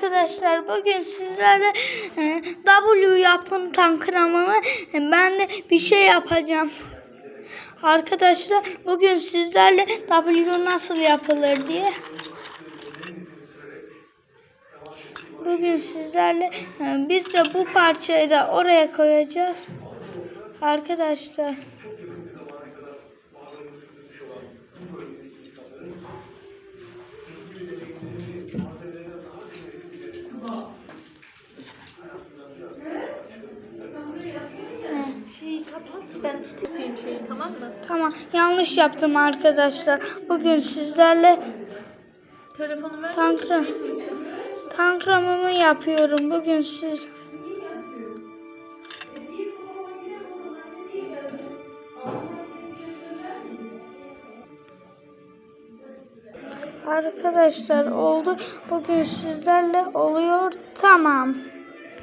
arkadaşlar bugün sizlerle e, W yaptım tankramamı. E, ben de bir şey yapacağım. Arkadaşlar bugün sizlerle W nasıl yapılır diye. Bugün sizlerle e, biz de bu parçayı da oraya koyacağız. Arkadaşlar. Şeyi kapat ben tutayım şeyi tamam mı? Tamam yanlış yaptım arkadaşlar. Bugün sizlerle Telefonu ver. tankra tankramamı yapıyorum. Bugün siz Arkadaşlar oldu. Bugün sizlerle oluyor. Tamam.